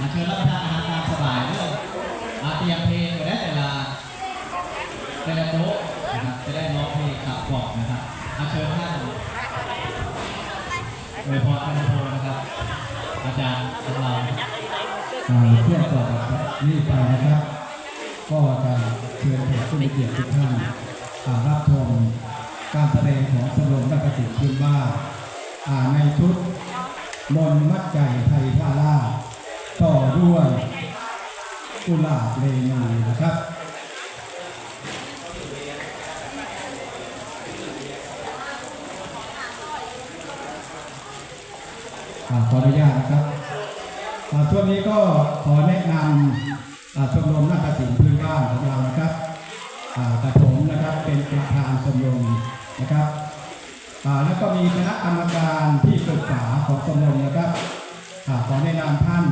มาเชิญรับประทานอาหารตามสบายเรื่องอาเตรียมเพลงไว้ได้แต่ละแต่ละโต๊ะนะครับจะได้ร้องเพลงขับกล่อมนะครับมาเชิญท่านโดยพรกันโทนะครับ อาจารย์ของเราเที่ยวต่อนี้ไปนะครับ ก็จะเชิญแขกผู้มีเกียรติทุกท่านรับชมการแสดงของสมรมนักศิลป์พื้นบ้านอ่าในชุดมนมัดใจไทยท่าล่า ต่อด้วยกุหลาบเลนูนะครับขออนุญาตนะครับช่วงนี้ก็ขอแนะนำชมรมนาฏศิลป์พื้นบ้านของเรานะครับอ่ากระผมนะครับเป็นประธานชมรมนะครับแล้วก็มีคณะกรรมการที่ปรึกษาของชมรมนะครับขอแนะนำท่าน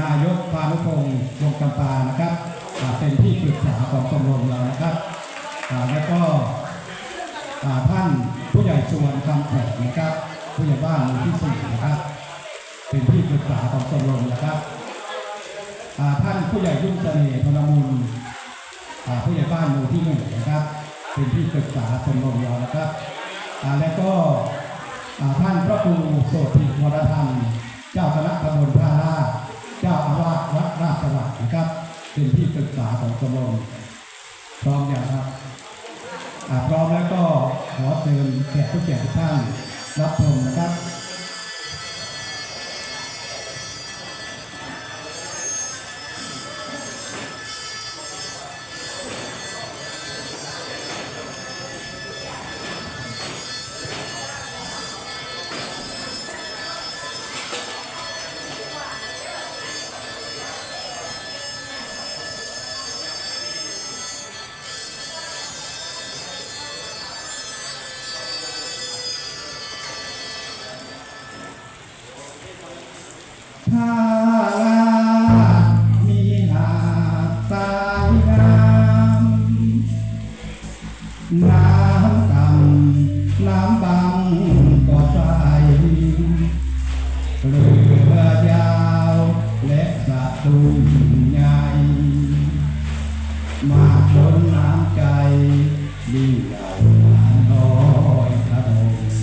นายกพานุพงศ์วงศ์จำปานะครับเป็นที่ปรึกษาของชมรมเรานะครับแล้วก็ท่านผู้ใหญ่ชวนคำแขกนะครับ ผู้ใหญ่บ้านหมู่ที่สี่นะครับ เป็นที่ปรึกษาของชมรมนะครับท่านผู้ใหญ่ยุ่งเสน่ห์พลมุนอ่าผู้ใหญ่บ้านหมู่ที่หนึ่งนะครับ เป็นที่ปรึกษาชมรมเรานะครับและก็ท่านพระครูโสติวรธรรม เจ้าคณะตำบลท่าลาดเจ้าอาวาสวัดราชสวัสดิ์นะครับ เป็นที่ปรึ กษาของชมรมพร้อมอย่างครับพร้อมแล้วก็ขอเชิญแขกผู้เกียรติทุกท่านรับชม ถ้าลามีหาดทรายงามน้ำกำน้ำบังก็ใสเรือยาวและสะดุ้งใหญ่มาชนน้ำใจยิ่งใหญ่น้อยกระทง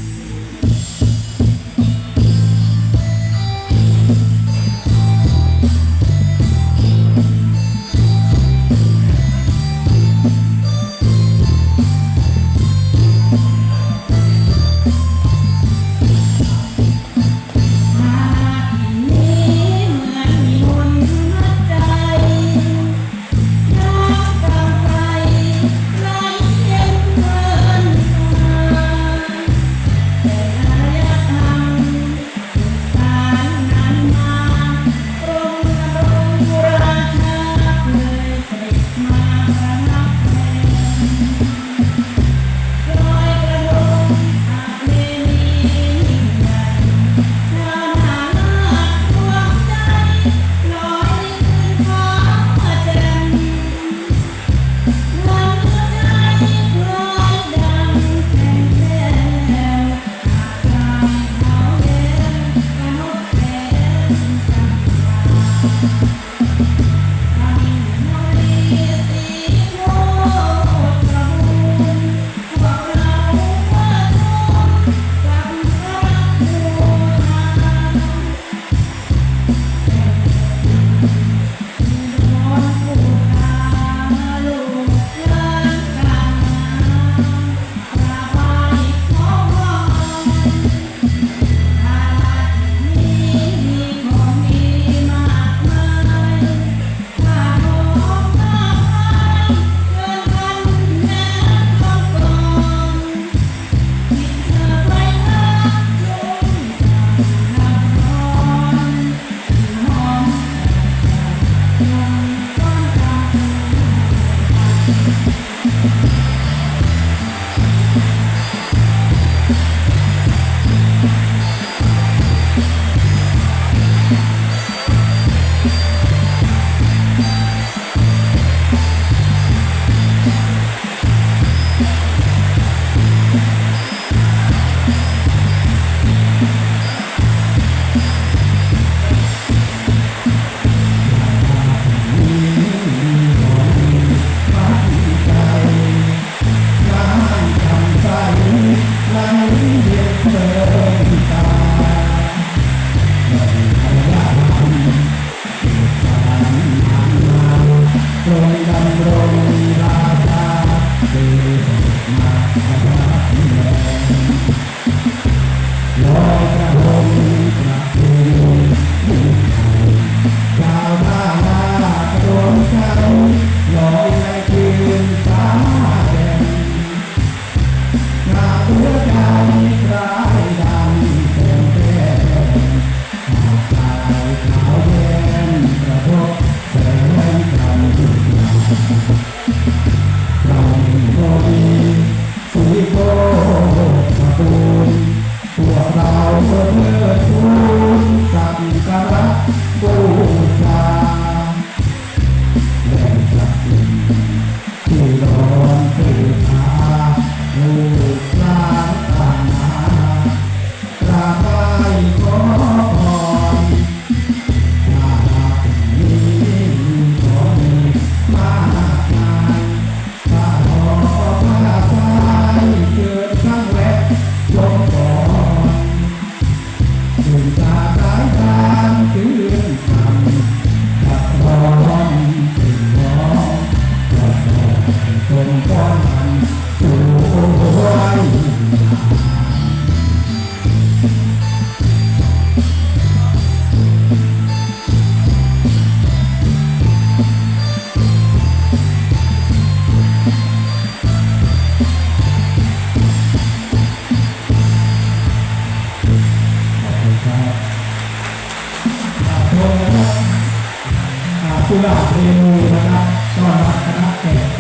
มีนะครับวัสดีครับ